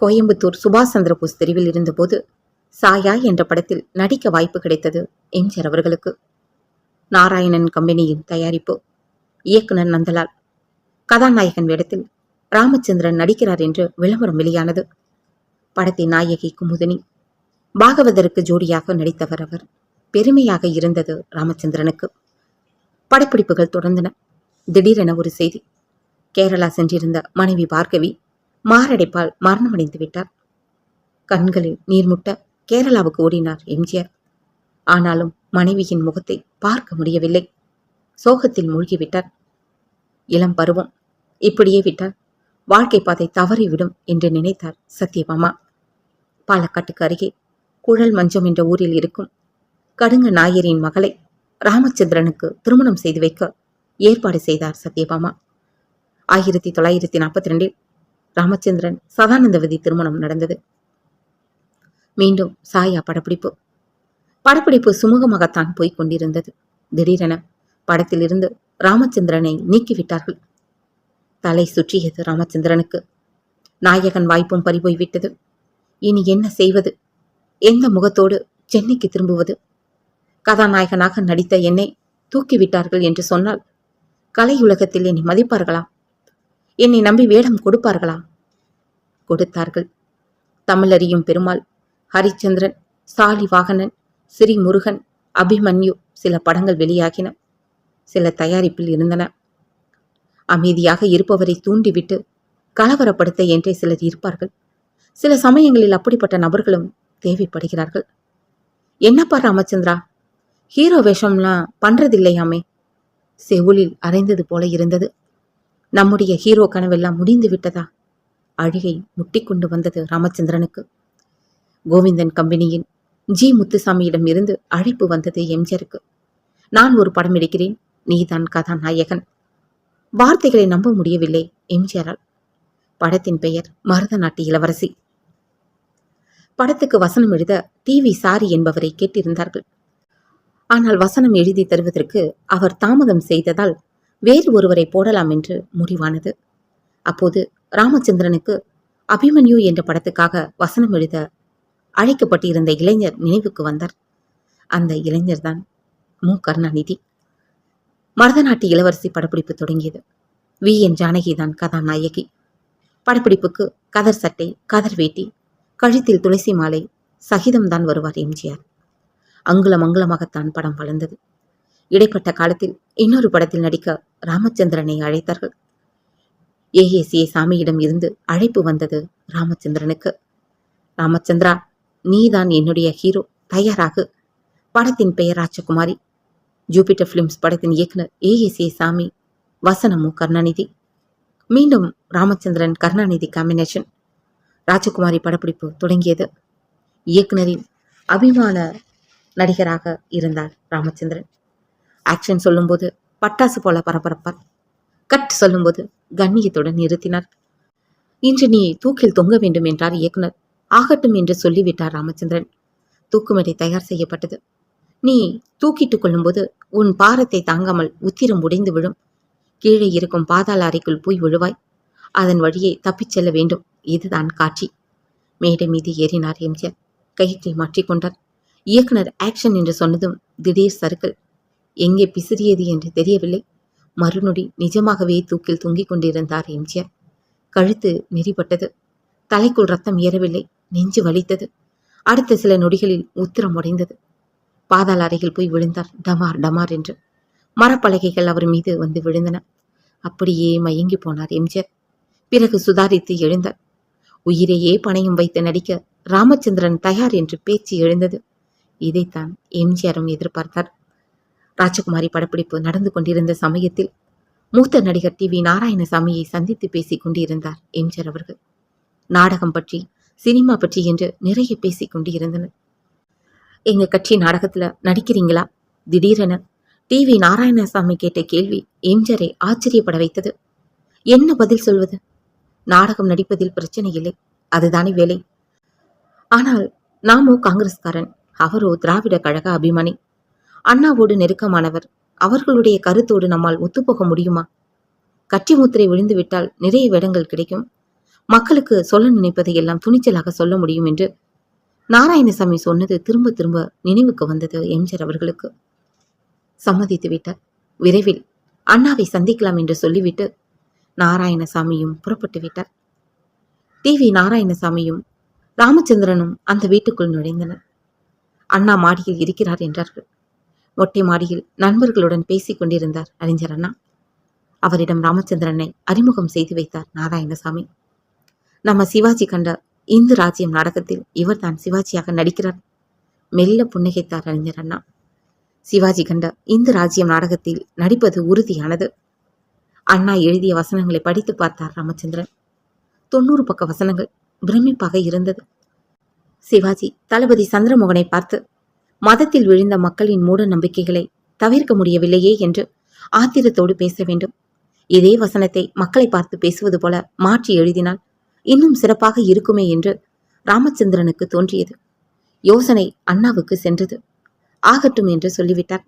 கோயம்புத்தூர் சுபாஷ் சந்திரபோஸ் தெருவில் இருந்தபோது சாயா என்ற படத்தில் நடிக்க வாய்ப்பு கிடைத்தது எம்ஜிஆர் அவர்களுக்கு. நாராயணன் கம்பெனியின் தயாரிப்பு இயக்குனர் நந்தலால். கதாநாயகன் வேடத்தில் ராமச்சந்திரன் நடிக்கிறார் என்று விளம்பரம் வெளியானது. படத்தின் நாயகி குமுதினி பாகவதருக்கு ஜோடியாக நடித்தவர் அவர். பெருமையாக இருந்தது ராமச்சந்திரனுக்கு. படப்பிடிப்புகள் தொடர்ந்தன. திடீரென ஒரு செய்தி கேரளா சென்றிருந்த மனைவி பார்கவி மாரடைப்பால் மரணமடைந்து விட்டார். கண்களில் நீர்முட்ட கேரளாவுக்கு ஓடினார் எம்ஜிஆர். ஆனாலும் மனைவியின் முகத்தை பார்க்க முடியவில்லை. சோகத்தில் மூழ்கிவிட்டார். இளம் பருவம். இப்படியே விட்டால் வாழ்க்கை பாதை தவறிவிடும் என்று நினைத்தார் சத்யபாமா. பாலக்காட்டுக்கு அருகே குழல் மஞ்சம் என்ற ஊரில் இருக்கும் கடுங்க நாயரின் மகளை ராமச்சந்திரனுக்கு திருமணம் செய்து வைக்க ஏற்பாடு செய்தார் சத்யபாமா. ஆயிரத்தி தொள்ளாயிரத்தி நாற்பத்தி ரெண்டில் ராமச்சந்திரன் சதானந்தவதி திருமணம் நடந்தது. மீண்டும் சாயா படப்பிடிப்பு. படப்பிடிப்பு சுமூகமாகத்தான் போய்க் கொண்டிருந்தது. திடீரென படத்திலிருந்து ராமச்சந்திரனை நீக்கிவிட்டார்கள். தலை சுற்றியது ராமச்சந்திரனுக்கு. நாயகன் வாய்ப்பும் பறிபோய்விட்டது. இனி என்ன செய்வது? எந்த முகத்தோடு சென்னைக்கு திரும்புவது? கதாநாயகனாக நடித்த என்னை தூக்கிவிட்டார்கள் என்று சொன்னால் கலையுலகத்தில் என்னை மதிப்பார்களா? என்னை நம்பி வேடம் கொடுப்பார்களா கொடுத்தார்கள். தமிழறியும் பெருமாள் ஹரிச்சந்திரன் சாலி வாகனன் ஸ்ரீ முருகன் அபிமன்யு சில படங்கள் வெளியாகின. சில தயாரிப்பில் இருந்தன. அமைதியாக இருப்பவரை தூண்டிவிட்டு கலவரப்படுத்த என்றே சிலர் இருப்பார்கள். சில சமயங்களில் அப்படிப்பட்ட நபர்களும் தேவைப்படுகிறார்கள். என்னப்பா ராமச்சந்திரா? ஹீரோ வேஷம்லாம் பண்றதில்லையாமே? செவுலில் அரைந்தது போல இருந்தது. நம்முடைய ஹீரோ கனவெல்லாம் முடிந்து விட்டதா? அழுகை முட்டிக்கொண்டு வந்தது ராமச்சந்திரனுக்கு. கோவிந்தன் கம்பெனியின் ஜி. முத்துசாமியிடம் இருந்து அழைப்பு வந்தது எம்ஜிஆருக்கு. நான் ஒரு படம் எடுக்கிறேன். நீதான் கதாநாயகன். வார்த்தைகளை நம்ப முடியவில்லை எம்ஜிஆரால். படத்தின் பெயர் மருத நாட்டு இளவரசி. படத்துக்கு வசனம் எழுத டிவி சாரி என்பவரை கேட்டிருந்தார்கள். ஆனால் வசனம் எழுதி தருவதற்கு அவர் தாமதம் செய்ததால் வேறு ஒருவரை போடலாம் என்று முடிவானது. அப்போது ராமச்சந்திரனுக்கு அபிமன்யு என்ற படத்துக்காக வசனம் எழுத அழைக்கப்பட்டிருந்த இளைஞர் நினைவுக்கு வந்தார். அந்த இளைஞர்தான் மு. கருணாநிதி. மருதநாட்டு இளவரசி படப்பிடிப்பு தொடங்கியது. வி. என். ஜானகிதான் கதாநாயகி. படப்பிடிப்புக்கு கதர் சட்டை கதர் வேட்டி கழுத்தில் துளசி மாலை சகிதம்தான் வருவார் எம்ஜிஆர் அங்குலம் அங்குலமாகத்தான் படம் வளர்ந்தது. இடைப்பட்ட காலத்தில் இன்னொரு படத்தில் நடிக்க ராமச்சந்திரனை அழைத்தார்கள். ஏஏசிஏ சாமியிடம் இருந்து அழைப்பு வந்தது ராமச்சந்திரனுக்கு. ராமச்சந்திரா நீதான் என்னுடைய ஹீரோ தயாராகு. படத்தின் பெயர் ராஜகுமாரி. ஜூபிட்டர் பிலிம்ஸ் படத்தின் இயக்குனர் ஏஏசிஏ சாமி வசனமு கருணாநிதி. மீண்டும் ராமச்சந்திரன் கருணாநிதி காம்பினேஷன் ராஜகுமாரி படப்பிடிப்பு தொடங்கியது. இயக்குனரின் அபிமான நடிகராக இருந்தார் ராமச்சந்திரன். ஆக்ஷன் சொல்லும்போது பட்டாசு போல பரபரப்பார். கட் சொல்லும்போது கண்ணியத்துடன் நிறுத்தினார். இன்று நீ தூக்கில் தொங்க வேண்டும் என்றார் இயக்குனர். ஆகட்டும் என்று சொல்லிவிட்டார் ராமச்சந்திரன். தூக்குமடை தயார் செய்யப்பட்டது. நீ தூக்கிட்டுக் கொள்ளும்போது உன் பாரத்தை தாங்காமல் உத்திரம் உடைந்து விழும். கீழே இருக்கும் பாதாள அறைக்குள் போய் விழுவாய். அதன் வழியே தப்பிச் செல்ல வேண்டும். இதுதான் காட்சி. மேடை மீது ஏறினார் எம்ஜிஆர். கயிற்றை மாற்றிக்கொண்டார் இயக்குனர் ஆக்ஷன் என்று சொன்னதும் திடீர் சறுக்கல். எங்கே பிசிறியது என்று தெரியவில்லை. மறுநொடி நிஜமாகவே தூக்கில் தொங்கிக் கொண்டிருந்தார் எம்ஜிஆர். கழுத்து நெறிப்பட்டது தலைக்குள் ரத்தம் ஏறவில்லை. நெஞ்சு வலித்தது. அடுத்த சில நொடிகளில் உத்திரம் உடைந்தது. பாதாள அறையில் போய் விழுந்தார் டமார் டமார் என்று. மரப்பலகைகள் அவர் மீது வந்து விழுந்தன. அப்படியே மயங்கி போனார் எம்ஜிஆர். பிறகு சுதாரித்து எழுந்தார். உயிரையே பணையும் வைத்து நடிக்க ராமச்சந்திரன் தயார் என்று பேச்சு எழுந்தது. இதைத்தான் எம்ஜிஆரும் எதிர்பார்த்தார். ராஜகுமாரி படப்பிடிப்பு நடந்து கொண்டிருந்த சமயத்தில் மூத்த நடிகர் டி வி நாராயணசாமியை சந்தித்து பேசிக் கொண்டிருந்தார் எம்ஜிஆர் அவர்கள். நாடகம் பற்றி சினிமா பற்றி என்று நிறைய பேசிக் கொண்டிருந்தனர். எங்க கட்சி நாடகத்துல நடிக்கிறீங்களா? திடீரென டி வி நாராயணசாமி கேட்ட கேள்வி எம்ஜிஆரை ஆச்சரியப்பட வைத்தது. என்ன பதில் சொல்வது? நாடகம் நடிப்பதில் பிரச்சனை இல்லை அதுதானே வேலை. ஆனால் நாமோ காங்கிரஸ்காரன் அவரோ திராவிட கழக அபிமானி அண்ணாவோடு நெருக்கமானவர். அவர்களுடைய கருத்தோடு நம்மால் ஒத்துப்போக முடியுமா? கட்சி முத்திரை விழுந்துவிட்டால் நிறைய வேடங்கள் கிடைக்கும். மக்களுக்கு சொல்ல நினைப்பதை எல்லாம் துணிச்சலாக சொல்ல முடியும் என்று நாராயணசாமி சொன்னது திரும்ப திரும்ப நினைவுக்கு வந்தது எம்ஜிஆர் அவர்களுக்கு. சம்மதித்து விட்டார். விரைவில் அண்ணாவை சந்திக்கலாம் என்று சொல்லிவிட்டு நாராயணசாமியும் புறப்பட்டு விட்டார். டிவி நாராயணசாமியும் ராமச்சந்திரனும் அந்த வீட்டுக்குள் நுழைந்தனர். அண்ணா மாடியில் இருக்கிறார் என்றார்கள். மொட்டை மாடியில் நண்பர்களுடன் பேசிக் கொண்டிருந்தார் அறிஞர் அண்ணா. அவரிடம் ராமச்சந்திரனை அறிமுகம் செய்து வைத்தார் நாராயணசாமி. நம்ம சிவாஜி கண்ட இந்து ராஜ்யம் நாடகத்தில் இவர் தான் சிவாஜியாக நடிக்கிறார். மெல்ல புன்னகைத்தார் அறிஞர் அண்ணா. சிவாஜி கண்ட இந்து ராஜ்யம் நாடகத்தில் நடிப்பது உறுதியானது. அண்ணா எழுதிய வசனங்களை படித்து பார்த்தார் ராமச்சந்திரன். தொண்ணூறு பக்க வசனங்கள் பிரமிப்பாக இருந்தது. சிவாஜி தளபதி சந்திரமோகனை பார்த்து மதத்தில் விழுந்த மக்களின் மூட நம்பிக்கைகளை தவிர்க்க முடியவில்லையே என்று ஆத்திரத்தோடு பேச வேண்டும். இதே வசனத்தை மக்களை பார்த்து பேசுவது போல மாற்றி எழுதினால் இன்னும் சிறப்பாக இருக்குமே என்று ராமச்சந்திரனுக்கு தோன்றியது. யோசனை அண்ணாவுக்கு சென்றது. ஆகட்டும் என்று சொல்லிவிட்டார்.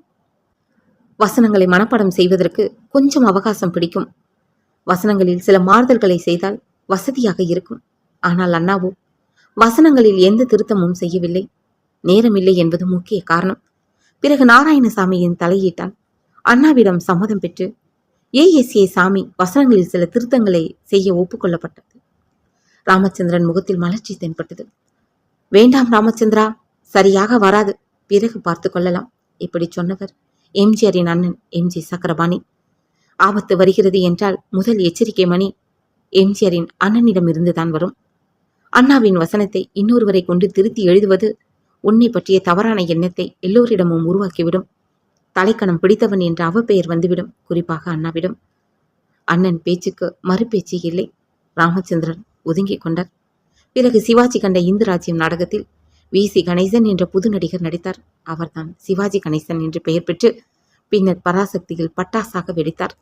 வசனங்களை மனப்பாடம் செய்வதற்கு கொஞ்சம் அவகாசம் பிடிக்கும். வசனங்களில் சில மாறுதல்களை செய்தால் வசதியாக இருக்கும். ஆனால் அண்ணாவோ வசனங்களில் எந்த திருத்தமும் செய்யவில்லை. நேரமில்லை என்பது முக்கிய காரணம். பிறகு நாராயணசாமியின் தலையீட்டால் அண்ணாவிடம் சம்மதம் பெற்று ஏஎஸ்ஏ சாமி வசனங்களில் சில திருத்தங்களை செய்ய ஒப்புக்கொள்ளப்பட்டது. ராமச்சந்திரன் முகத்தில் மலர்ச்சி தென்பட்டது. வேண்டாம் ராமச்சந்திரா சரியாக வராது. பிறகு பார்த்து கொள்ளலாம். இப்படி சொன்னவர் எம்ஜிஆரின் அண்ணன் எம்ஜி சக்கரபாணி. ஆபத்து வருகிறது என்றால் முதல் எச்சரிக்கை மணி எம்ஜிஆரின் அண்ணனிடம் இருந்துதான் வரும். அண்ணாவின் வசனத்தை இன்னொருவரை கொண்டு திருத்தி எழுதுவது உன்னை பற்றிய தவறான எண்ணத்தை எல்லோரிடமும் உருவாக்கிவிடும். தலைக்கணம் பிடித்தவன் என்ற அவப்பெயர் வந்துவிடும் குறிப்பாக அண்ணாவிடம். அண்ணன் பேச்சுக்கு மறுபேச்சு இல்லை. ராமச்சந்திரன் ஒதுங்கிக் கொண்டார். பிறகு சிவாஜி கண்ட இந்து ராஜ்யம் நாடகத்தில் வி. சி. கணேசன் என்ற புது நடிகர் நடித்தார். அவர்தான் சிவாஜி கணேசன் என்று பெயர் பெற்று பின்னர் பராசக்தியில் பட்டாசாக வெடித்தார்.